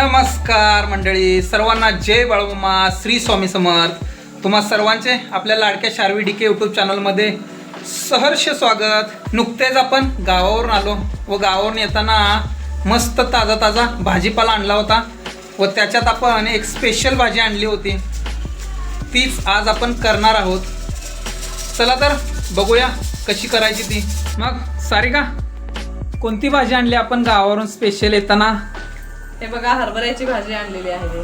नमस्कार मंडळी सर्वांना जय बाळूमा श्री स्वामी समर्थ. तुम्हा सर्वांचे आपल्या लाडक्या शारवी डी के यूट्यूब चॅनलमध्ये सहर्ष स्वागत. नुकतेच आपण गावावरून आलो व गावावरून येताना मस्त ताजा ताजा भाजीपाला आणला होता व त्याच्यात आपण एक स्पेशल भाजी आणली होती. तीच आज आपण करणार आहोत. चला तर बघूया कशी करायची ती. मग सारिका कोणती भाजी आणली आपण गावावरून स्पेशल येताना? हे बघा हरभऱ्याची भाजी आणलेली आहे.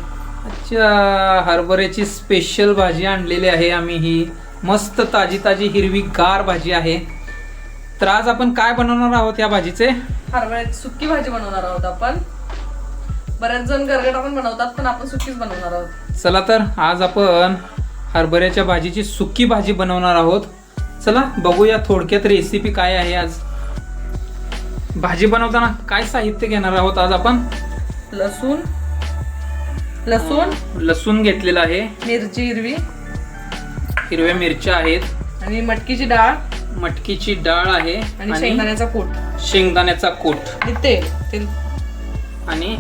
अच्छा हरभऱ्याची स्पेशल भाजी आणलेली आहे आम्ही ही. मस्त ताजी ताजी हिरवी गार भाजी आहे. तर आज आपण काय बनवणार आहोत या भाजीचे? हरभऱ्याची सुक्की भाजी बनवणार आहोत आपण. बऱ्याच जण गरगटा पण बनवतात पण आपण सुक्कीच बनवणार आहोत. चला तर आज आपण हरभऱ्याच्या भाजीची सुकी भाजी बनवणार आहोत. चला बघूया थोडक्यात रेसिपी काय आहे आज. भाजी बनवताना काय साहित्य घेणार आहोत आज आपण? लसूण लसूण लसूण घेतलेला आहे. मिरची हिरवी. हिरव्या मिरच्या आहेत. आणि मटकीची डाळ. मटकीची डाळ आहे. आणि शेंगदाण्याचा कूट. शेंगदाण्याचा कूट. आणि तेल. तेल. आणि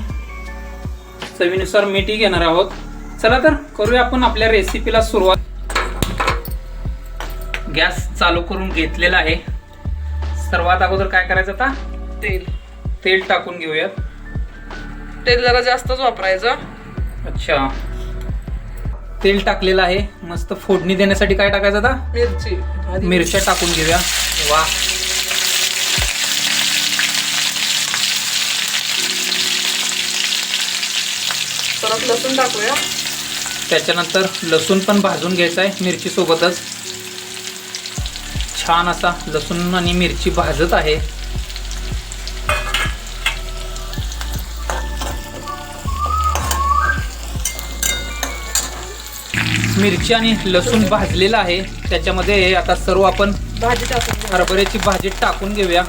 चवीनुसार मीठही घेणार आहोत. चला तर करूया आपण आपल्या रेसिपीला सुरुवात. गॅस चालू करून घेतलेला आहे. सर्वात अगोदर काय करायचं आता? तेल. तेल टाकून घेऊयात. तेल जरा जास्तच वापरायचं. अच्छा. तेल टाकलेलं आहे. मस्त फोडणी देण्यासाठी काय टाकायचं आता? मिरची. मिरच्या टाकून घेऊया. वा. परत लसूण टाकूया. त्याच्यानंतर लसूण पण भाजून घ्यायचा आहे मिरची सोबतच छान असा लसूण आणि मिरची भाजत आहे. मिरची आणि लसूण भाजलेला आहे. त्याच्यामध्ये आता सर्व आपण भाजी टाकून. हरभऱ्याची भाजी टाकून घेऊया.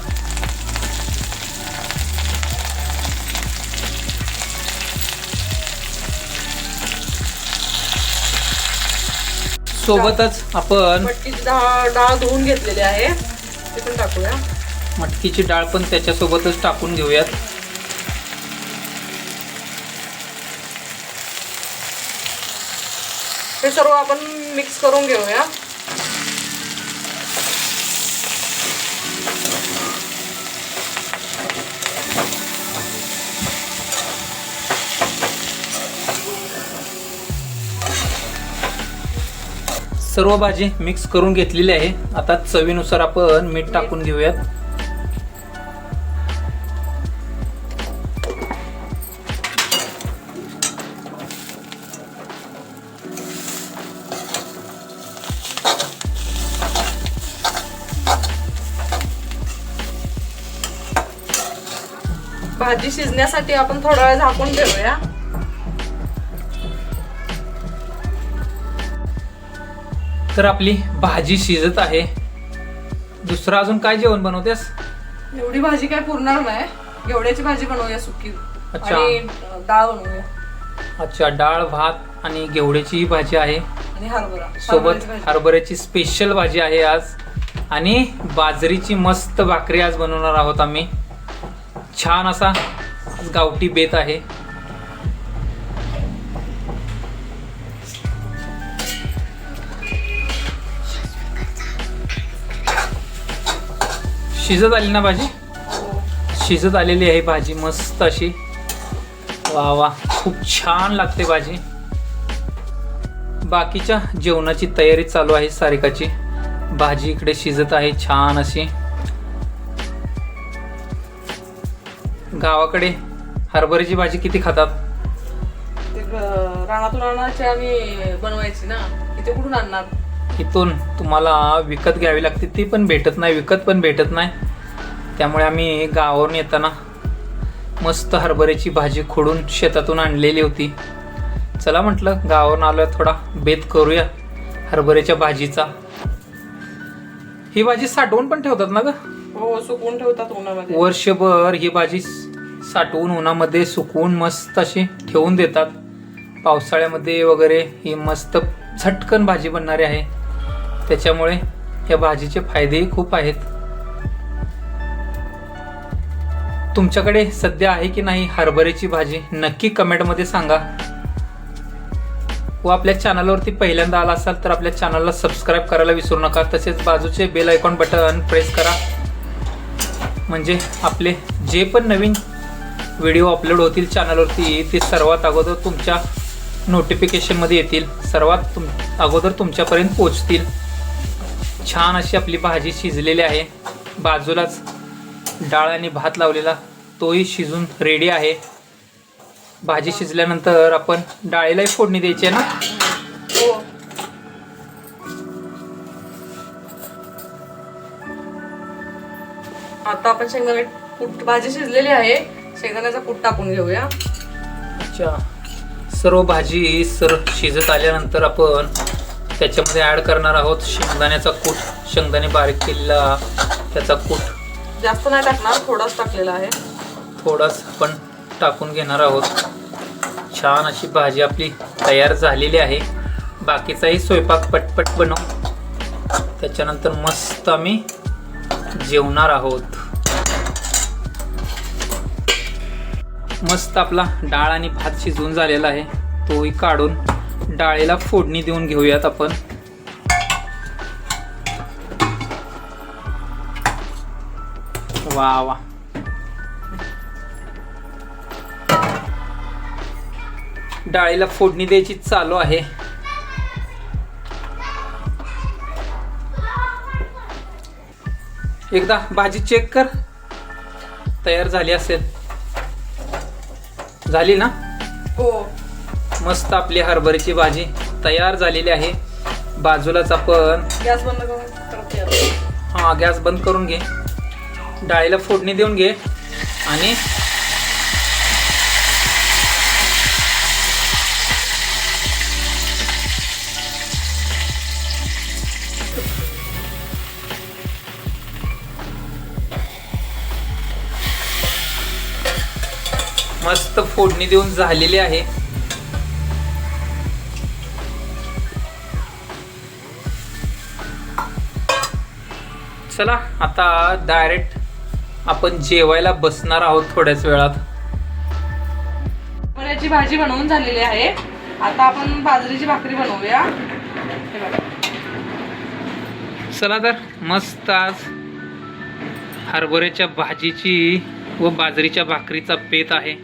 सोबतच आपण मटकीची डाळ डाळ धुवून घेतलेली आहे. ते पण टाकूया. मटकीची डाळ पण त्याच्यासोबतच टाकून घेऊयात. हे सर्व आपण मिक्स करून घेऊया. सर्व भाजी मिक्स करून घेतलेली आहे. आता चवीनुसार आपण मीठ टाकून घेऊयात. भाजी शिजण्यासाठी आपण थोडा वेळ झाकून ठेवूया. तर आपली भाजी शिजत आहे. दुसरं अजून काय जेवण बनवतेस? एवढी भाजी काय पुरणार नाही. घेवड्याची भाजी बनवूया सुकी. अच्छा. आणि डाळ बनवूया. अच्छा डाळ भात आणि घेवड्याची भाजी आहे. आणि हरभरा. सोबत. हरभऱ्याची स्पेशल भाजी आहे आज. आणि बाजरीची मस्त भाकरी आज बनवणार आहोत आम्ही. छान असा गावठी बेत आहे. शिजत आली ना भाजी? शिजत आलेली आहे भाजी मस्त अशी. वा वा खूप छान लागते भाजी. बाकीच्या जेवणाची तयारी चालू आहे सारिकाची. भाजी इकडे शिजत आहे छान अशी. गावाकडे हरभऱ्याची भाजी किती खातात? ते ग- रानातून आणायची आणि बनवायची ना इथे कुठून आणणार? इथून तुम्हाला विकत घ्यावी लागते ती पण भेटत नाही विकत पण भेटत नाही. त्यामुळे आम्ही गावावरून येताना मस्त हरभऱ्याची भाजी खोडून शेतातून आणलेली होती. चला म्हटलं गावावरून आलोय थोडा बेत करूया हरभऱ्याच्या भाजीचा. ही भाजी साठवून पण ठेवतात ना ग? हो ठेवतात उन्हामध्ये. वर्षभर ही भाजी साठवून उन्हामध्ये सुकवून मस्त अशी ठेवून देतात. पावसाळ्यामध्ये वगैरे ही मस्त झटकन भाजी बनणारी आहे. त्याच्यामुळे या भाजीचे फायदेही खूप आहेत. तुमच्याकडे सध्या आहे की नाही हरभऱ्याची भाजी? नक्की कमेंटमध्ये सांगा. व आपल्या चॅनलवरती पहिल्यांदा आला असाल तर आपल्या चॅनलला सबस्क्राईब करायला विसरू नका. तसेच बाजूचे बेल आयकॉन बटन प्रेस करा. म्हणजे आपले जे पण नवीन व्हिडिओ अपलोड होतील चॅनलवरती ते सर्वात अगोदर तुमच्या नोटिफिकेशनमध्ये येतील. सर्वात तुम अगोदर तुमच्यापर्यंत पोचतील छान अशी आपली भाजी शिजलेली आहे. बाजूलाच डाळ आणि भात लावलेला तोही शिजून रेडी आहे. भाजी शिजल्यानंतर आपण डाळीलाही फोडणी द्यायची आहे ना? आता आपण शेंगदाणे कूट भाजी शिजलेली आहे. शेंगदाण्याचा कूट टाकून घेऊया. अच्छा. सर्व भाजी सर शिजत आल्यानंतर आपण त्याच्यामध्ये ॲड करणार आहोत शेंगदाण्याचा कूट. शेंगदाणे बारीक केलेला त्याचा कूट. जास्त नाही टाकणार थोडाच टाकलेला आहे. थोडाच आपण टाकून घेणार आहोत. छान अशी भाजी आपली तयार झालेली आहे. बाकीचाही स्वयंपाक पटपट बनव त्याच्यानंतर मस्त आम्ही जेवणार आहोत. मस्त आपला डाळ आणि भात शिजवून झालेला आहे. तोही काढून डाळीला फोडणी देऊन घेऊयात आपण. वा वा. डाळीला फोडणी द्यायची चालू आहे. एकदा भाजी चेक कर. तयार झाली असेल. झाली ना? हो. मस्त आपली हरभऱ्याची भाजी तयार झालेली आहे. बाजूलाच आपण गॅस बंद करून. हा गॅस बंद करून घे. डाळीला फोडणी देऊन घे आणि मस्त फोडणी देऊन झालेली आहे. चला आता डायरेक्ट आपण जेवायला बसणार आहोत थोड्याच वेळात. भाजी बनवून झालेली आहे. आता आपण बाजरीची भाकरी बनवूया. चला तर मस्त आज हरभऱ्याच्या भाजीची व बाजरीच्या भाकरीचा पेत आहे.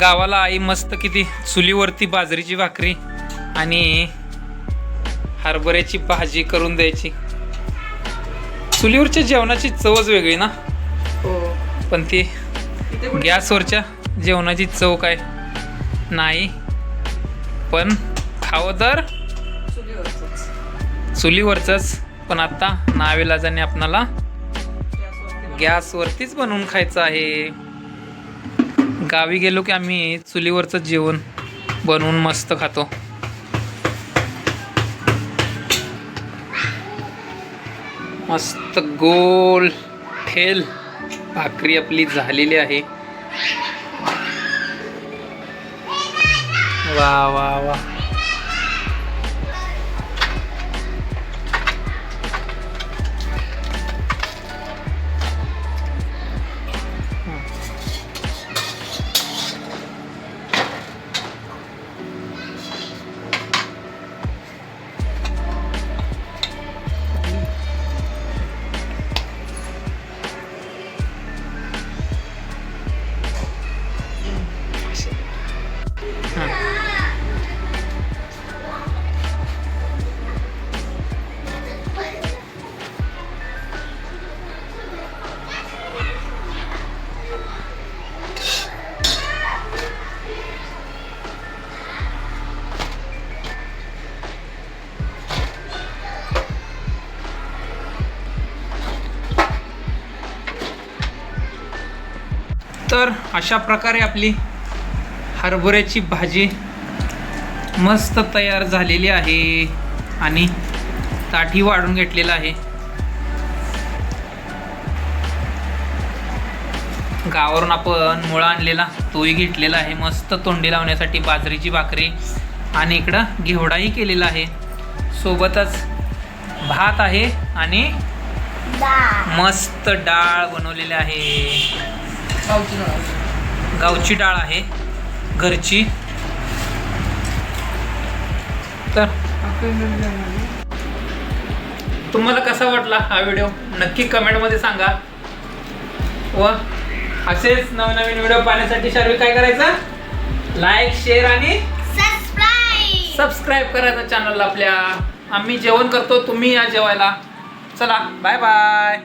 गावाला आई मस्त किती चुलीवरती बाजरीची भाकरी आणि हरभऱ्याची भाजी करून द्यायची. चुलीवरच्या जेवणाची चवच वेगळी ना? हो. पण ती गॅसवरच्या जेवणाची चव काय? नाही. पण खावं तर चुलीवरचंच. पण आता नावेलाजाने आपणाला गॅसवरती गॅसवरतीच बनवून खायचं आहे. गावी गेलो की आम्ही चुलीवरचं जेवण बनवून मस्त खातो. मस्त गोल ठेल. भाकरी आपली झालेली आहे. वा वा वा. तर अशा प्रकारे आपली हरभऱ्याची भाजी मस्त तयार झालेली आहे आणि ताठी वाढून घेतलेलं आहे. गावावरून आपण मुळा आणलेला तोही घेतलेला आहे. मस्त तोंडी लावण्यासाठी बाजरीची भाकरी आणि इकडं घेवडाही केलेला आहे. सोबतच भात आहे आणि मस्त डाळ बनवलेली आहे. गावची डाळ. आहे. घरची. तर तुम्हाला कसा वाटला हा व्हिडिओ? नक्की कमेंटमध्ये सांगा. व असेच नवनवीन व्हिडिओ पाहण्यासाठी शार्वी काय करायचं? लाईक शेअर आणि सबस्क्राईब सबस्क्राईब करायचं चॅनलला आपल्या. आम्ही जेवण करतो तुम्ही या जेवायला. चला बाय बाय